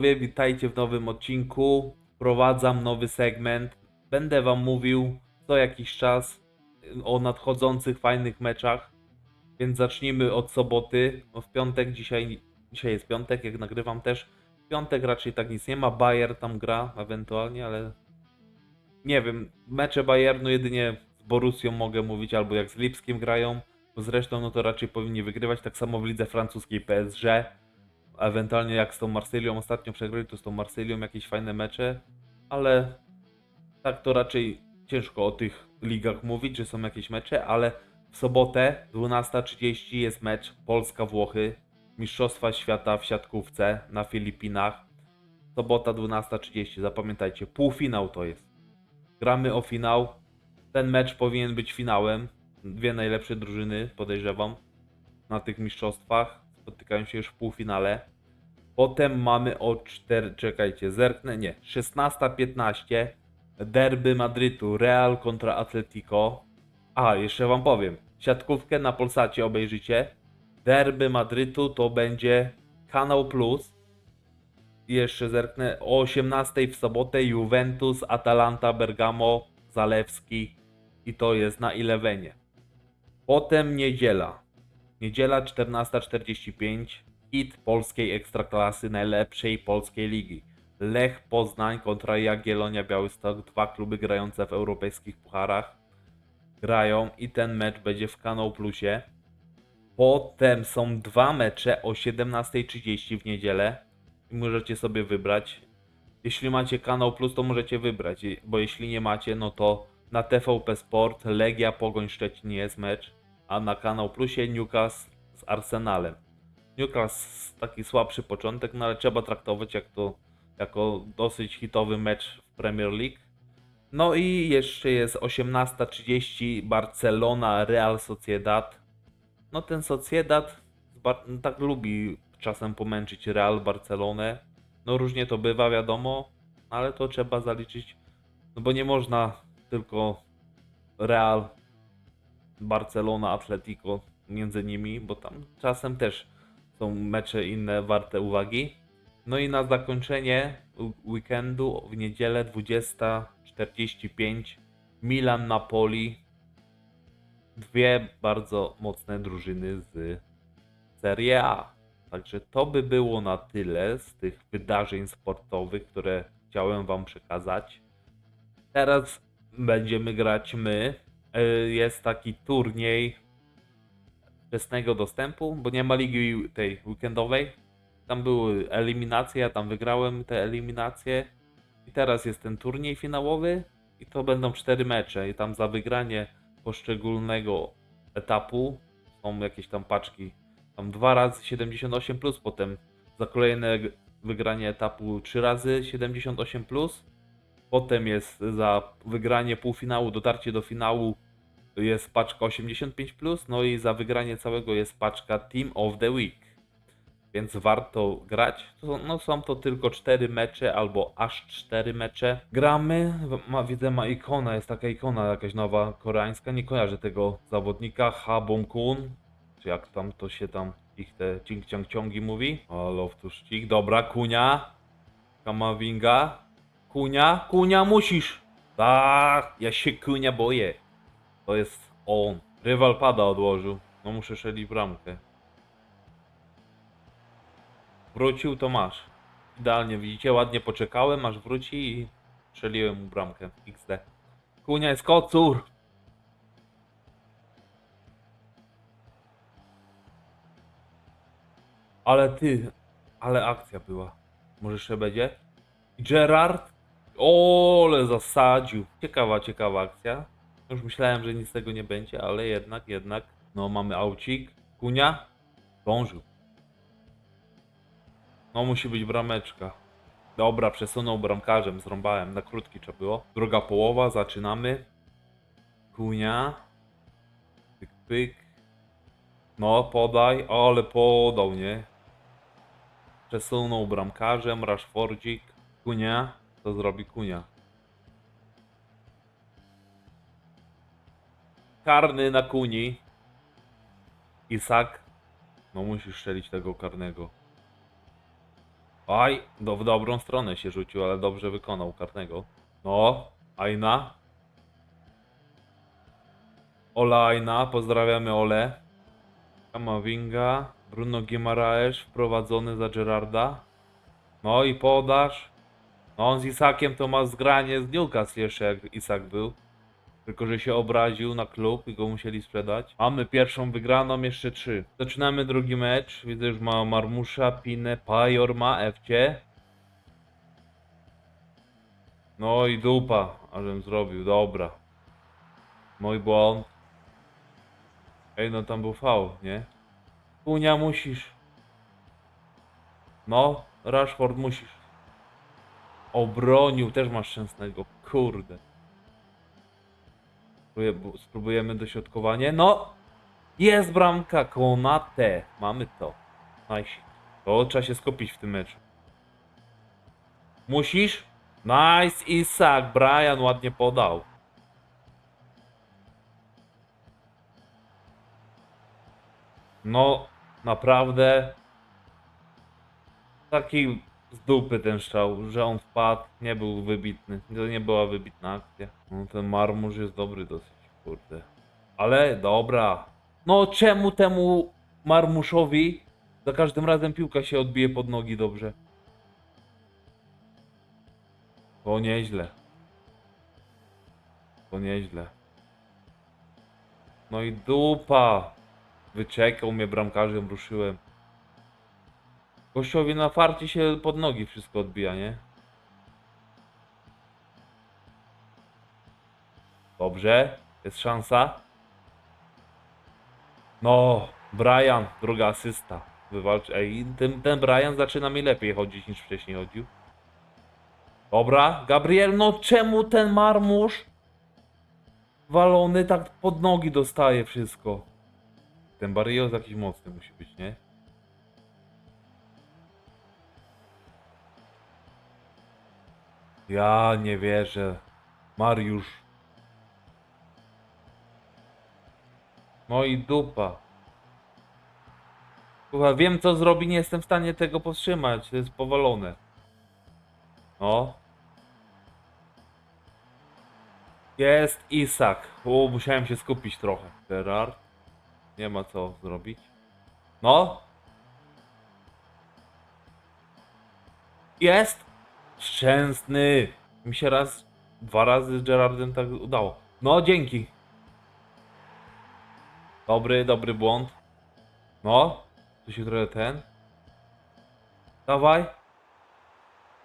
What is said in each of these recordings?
Witajcie w nowym odcinku. Wprowadzam nowy segment. Będę Wam mówił co jakiś czas o nadchodzących fajnych meczach. Więc zacznijmy od soboty. No w piątek dzisiaj, dzisiaj jest piątek, jak nagrywam też. W piątek raczej tak nic nie ma. Bayer tam gra ewentualnie, ale nie wiem. Mecze Bayernu jedynie z Borussią mogę mówić, albo jak z Lipskim grają. Bo zresztą no to raczej powinni wygrywać. Tak samo w lidze francuskiej PSG. Ewentualnie jak z tą Marsylią ostatnio przegrali, to z tą Marsylią jakieś fajne mecze, ale tak to raczej ciężko o tych ligach mówić, że są jakieś mecze, ale w sobotę 12.30 jest mecz Polska-Włochy, Mistrzostwa Świata w siatkówce na Filipinach. Sobota 12.30, zapamiętajcie, półfinał to jest. Gramy o finał. Ten mecz powinien być finałem. Dwie najlepsze drużyny, podejrzewam, na tych mistrzostwach spotykają się już w półfinale. Potem mamy o 4, czekajcie, zerknę, nie, 16.15 derby Madrytu, Real kontra Atletico. A, jeszcze wam powiem, siatkówkę na Polsacie obejrzycie. Derby Madrytu to będzie Kanał Plus. I jeszcze zerknę, o 18.00 w sobotę Juventus, Atalanta, Bergamo, Zalewski i to jest na Elevenie. Potem niedziela. Niedziela 14.45. Hit polskiej ekstraklasy, najlepszej polskiej ligi. Lech Poznań kontra Jagiellonia Białystok. Dwa kluby grające w europejskich pucharach grają i ten mecz będzie w Kanał Plusie. Potem są dwa mecze o 17.30 w niedzielę i możecie sobie wybrać. Jeśli macie Kanał Plus, to możecie wybrać, bo jeśli nie macie, no to na TVP Sport Legia Pogoń Szczecin jest mecz, a na Kanał Plusie Newcastle z Arsenalem. Newcastle taki słabszy początek, no ale trzeba traktować jak to jako dosyć hitowy mecz w Premier League. No i jeszcze jest 18.30 Barcelona Real Sociedad. No ten Sociedad Bar- tak lubi czasem pomęczyć Real Barcelonę. No różnie to bywa, wiadomo, ale to trzeba zaliczyć, no bo nie można tylko Real, Barcelona, Atletico między nimi, bo tam czasem też są mecze inne warte uwagi. No i na zakończenie weekendu w niedzielę 20.45 Milan Napoli. Dwie bardzo mocne drużyny z Serie A. Także to by było na tyle z tych wydarzeń sportowych, które chciałem Wam przekazać. Teraz będziemy grać my. E, Jest taki turniej wczesnego dostępu, bo nie ma ligi tej weekendowej. Tam były eliminacje, ja tam wygrałem te eliminacje. I teraz jest ten turniej finałowy i to będą cztery mecze i tam za wygranie poszczególnego etapu są jakieś tam paczki. Tam dwa razy 78 plus, potem za kolejne wygranie etapu trzy razy 78 plus. Potem jest za wygranie półfinału, dotarcie do finału jest paczka 85 plus, no i za wygranie całego jest paczka Team of the Week. Więc warto grać. No są to tylko 4 mecze albo aż 4 mecze. Gramy, ma, widzę ma ikona, jest taka ikona jakaś nowa koreańska, nie kojarzę tego zawodnika, Ha Bong Kun, czy jak tam to się tam ich te cing ciang ciągi mówi. O, love to. Dobra, Kunia. Kamavinga. Kunia, Kunia musisz. Tak, ja się Kunia boję. To jest on. Rywal pada odłożył. No muszę szeli bramkę. Wrócił to masz. Idealnie, widzicie, ładnie poczekałem aż wróci i strzeliłem mu bramkę. XD. Kunia jest kocur. Ale ty, ale akcja była. Może jeszcze będzie? Gerard? Ole, zasadził. Ciekawa, ciekawa akcja. Już myślałem, że nic z tego nie będzie, ale jednak, jednak. No, mamy aucik. Kunia? Dążył. No, musi być brameczka. Dobra, przesunął bramkarzem, zrąbałem. Na krótki trzeba było. Druga połowa, zaczynamy. Kunia. Pyk, pyk. No, podaj, ale podał, nie? Przesunął bramkarzem, Rashfordzik. Kunia. Co zrobi Kunia? Karny na Kuni. Isak. No musisz strzelić tego karnego. Aj, do, w dobrą stronę się rzucił, ale dobrze wykonał karnego. No, Aina. Ola Aina, pozdrawiamy Ole. Kamavinga, Bruno Guimaraes wprowadzony za Gerarda. No i podaż. No on z Isakiem to ma zgranie z Newcastle jeszcze jak Isak był. Tylko, że się obraził na klub i go musieli sprzedać. Mamy pierwszą wygraną, jeszcze trzy. Zaczynamy drugi mecz. Widzę, że ma Marmusza, Pinę, Pajor ma, Ewcie. No i dupa, ażem zrobił, dobra. Mój błąd. Ej, no tam był faul, nie? Unia musisz. No, Rashford musisz. Obronił, też masz szczęsnego, kurde. Spróbujemy dośrodkowanie. No! Jest bramka, Konate. Mamy to. Nice. To trzeba się skupić w tym meczu. Musisz? Nice, Isak. Brian ładnie podał. No, naprawdę. Taki z dupy ten strzał, że on wpadł, nie był wybitny. To nie była wybitna akcja. No ten marmurz jest dobry dosyć, kurde. Ale dobra. No czemu temu marmuszowi za każdym razem piłka się odbije pod nogi dobrze? To nieźle. To nieźle. No i dupa. Wyczekał mnie bramkarzem, ruszyłem. Gościowi na farcie się pod nogi wszystko odbija, nie? Dobrze, jest szansa. No, Brian, druga asysta. Wywalczy. Ej, ten, ten Brian zaczyna mi lepiej chodzić niż wcześniej chodził. Dobra, Gabriel, no czemu ten marmusz walony tak pod nogi dostaje wszystko? Ten Barrios jakiś mocny musi być, nie? Ja nie wierzę. Mariusz. No i dupa. Słuchaj, wiem co zrobi, nie jestem w stanie tego powstrzymać. To jest powalone. No. Jest Isak. O, musiałem się skupić trochę. Gerard. Nie ma co zrobić. No. Jest. Szczęsny. Mi się raz, dwa razy z Gerardem tak udało. No, dzięki. Dobry, dobry błąd. No, tu się trochę ten. Dawaj.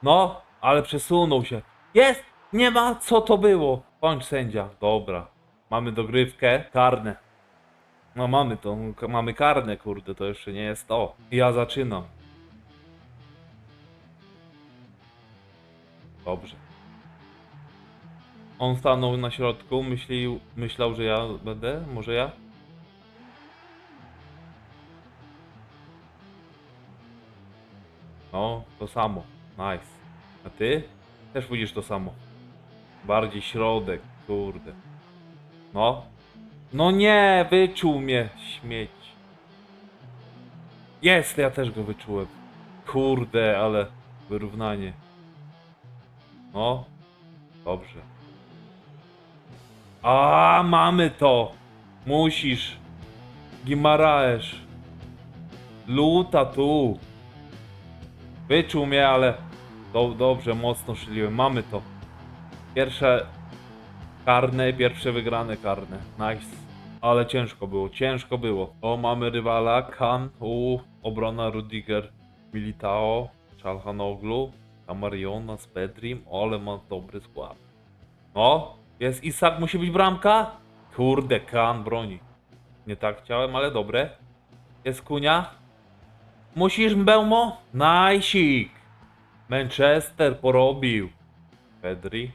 No, ale przesunął się. Jest! Nie ma, co to było? Kończ sędzia. Dobra. Mamy dogrywkę. Karne. No mamy to, mamy karne, kurde, to jeszcze nie jest to. Ja zaczynam. Dobrze. On stanął na środku, myślił, myślał, że ja będę, może ja? No, to samo. Nice. A ty? Też pójdziesz to samo. Bardziej środek, kurde. No. No nie, wyczuł mnie, śmieć. Jest, ja też go wyczułem. Kurde, ale wyrównanie. No, dobrze. A, mamy to. Musisz. Gimaraesz. Luta tu. Wyczuł mnie, ale do, dobrze, mocno szyliłem. Mamy to. Pierwsze karne, pierwsze wygrane karne. Nice. Ale ciężko było, ciężko było. O, mamy rywala, Kan, u, obrona Rudiger, Militao, Czalhanoglu, Kamariona z Pedrim, ale ma dobry skład. No, jest Isak, musi być bramka? Kurde, Kan broni. Nie tak chciałem, ale dobre. Jest Kunia. Musisz Belmo? Najsik. Manchester porobił. Pedri.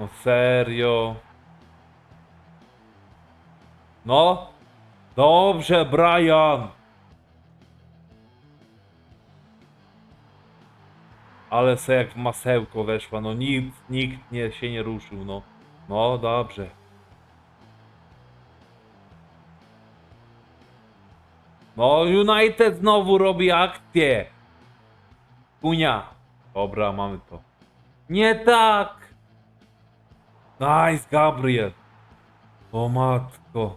No serio. No. Dobrze, Brian. Ale se jak w masełko weszła, no nikt, nikt nie, się nie ruszył, no. No dobrze. No, United znowu robi akcję. Kunia. Dobra, mamy to. Nie tak. Nice, Gabriel. O matko.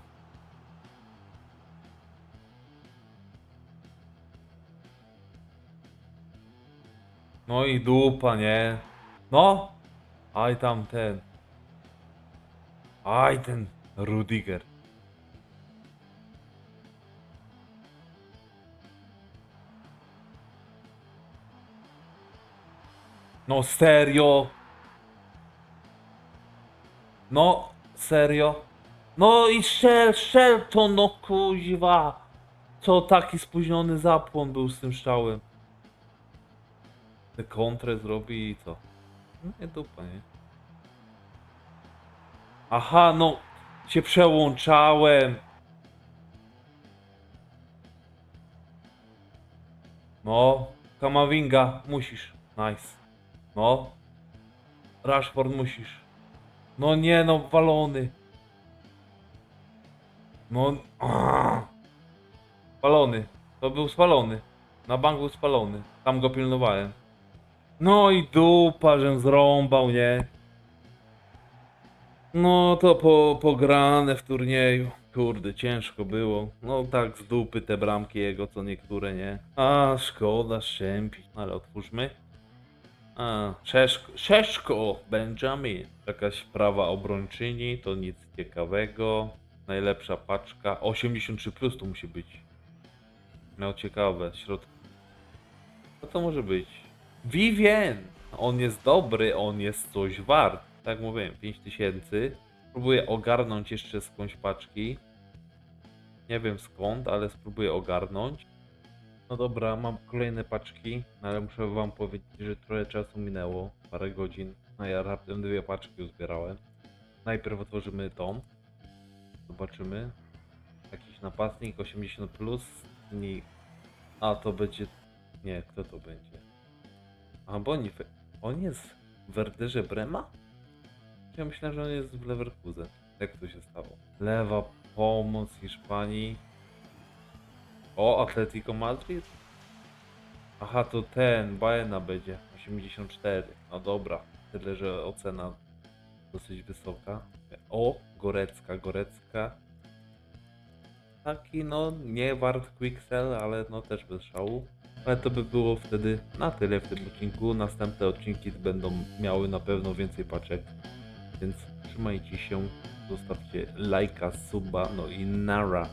No i dupa, nie? No. Aj tam ten. Aj ten Rudiger. No serio? No serio? No i strzel to no kuźwa. Co taki spóźniony zapłon był z tym strzałem. Te kontrę zrobi i co? No nie dupa, nie? Aha, no się przełączałem. No, Kamavinga, musisz. Nice. No. Rashford musisz. No nie no, walony. No. aaa. Spalony. To był spalony. Na bank był spalony. Tam go pilnowałem. No i dupa, że zrąbał, nie? No to po, pograne w turnieju. Kurde, ciężko było. No tak z dupy te bramki jego, co niektóre, nie? A, szkoda, szczępi. Ale otwórzmy. A, Czeszko, Czeszko Benjamin. Jakaś prawa obrończyni, to nic ciekawego. Najlepsza paczka. 83 plus to musi być. No ciekawe, środki. Co to może być? Vivien! On jest dobry, on jest coś wart. Tak mówiłem, 5000. Spróbuję ogarnąć jeszcze skądś paczki. Nie wiem skąd, ale spróbuję ogarnąć. No dobra, mam kolejne paczki, no ale muszę wam powiedzieć, że trochę czasu minęło, parę godzin. No ja raptem dwie paczki uzbierałem. Najpierw otworzymy tą. Zobaczymy. Jakiś napastnik 80 plus. Nie. A to będzie. Nie, kto to będzie? A bo. On jest w Werderze Brema? Ja myślałem, że on jest w Leverkusen. Jak to się stało? Lewa pomoc Hiszpanii. O, Atletico Madrid? Aha, to ten, Baena będzie. 84. No dobra. Tyle, że ocena dosyć wysoka. O, Gorecka, Gorecka. Taki, no, nie wart Quicksell, ale no też bez szału. Ale to by było wtedy na tyle w tym odcinku. Następne odcinki będą miały na pewno więcej paczek. Więc trzymajcie się, zostawcie lajka, suba, no i nara.